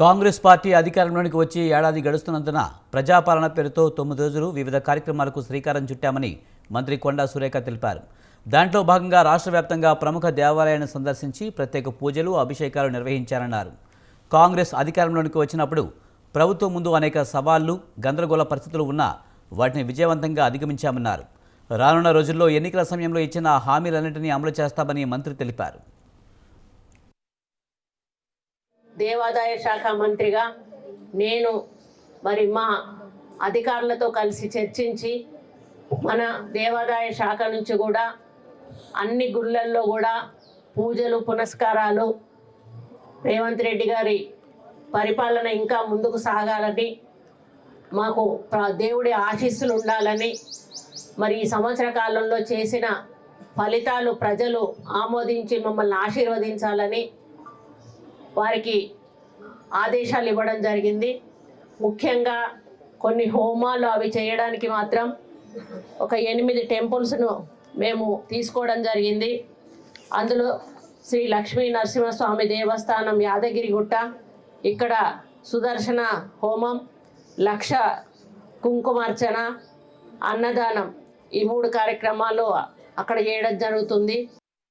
Congress party అధికారంలోనికి వచ్చి ఏడాది గడుస్తున్నందున ప్రజాపాలన పేరుతో తొమ్మిది రోజులు వివిధ కార్యక్రమాలకు శ్రీకారం చుట్టామని మంత్రి కొండా సురేఖ తెలిపారు. దాంట్లో భాగంగా రాష్ట్ర వ్యాప్తంగా ప్రముఖ దేవాలయాన్ని సందర్శించి ప్రత్యేక పూజలు అభిషేకాలు నిర్వహించారన్నారు. కాంగ్రెస్ అధికారంలోనికి వచ్చినప్పుడు ప్రభుత్వం ముందు అనేక సవాళ్ళు గందరగోళ పరిస్థితులు ఉన్నా వాటిని విజయవంతంగా అధిగమించామన్నారు. రానున్న రోజుల్లో ఎన్నికల సమయంలో ఇచ్చిన హామీలన్నింటినీ అమలు చేస్తామని మంత్రి తెలిపారు. దేవాదాయ శాఖ మంత్రిగా నేను మరి మా అధికారులతో కలిసి చర్చించి మన దేవాదాయ శాఖ నుంచి కూడా అన్ని గుళ్ళల్లో కూడా పూజలు పునస్కారాలు రేవంత్ రెడ్డి గారి పరిపాలన ఇంకా ముందుకు సాగాలని మాకు దేవుడి ఆశీస్సులు ఉండాలని మరి ఈ సంవత్సర కాలంలో చేసిన ఫలితాలు ప్రజలు ఆమోదించి మమ్మల్ని ఆశీర్వదించాలని వారికి ఆదేశాలు ఇవ్వడం జరిగింది. ముఖ్యంగా కొన్ని హోమాలు అవి చేయడానికి మాత్రం ఒక ఎనిమిది టెంపుల్స్ను మేము తీసుకోవడం జరిగింది. అందులో శ్రీ లక్ష్మీ నరసింహస్వామి దేవస్థానం యాదగిరిగుట్ట ఇక్కడ సుదర్శన హోమం లక్ష కుంకుమార్చన అన్నదానం ఈ మూడు కార్యక్రమాలు అక్కడ చేయడం జరుగుతుంది.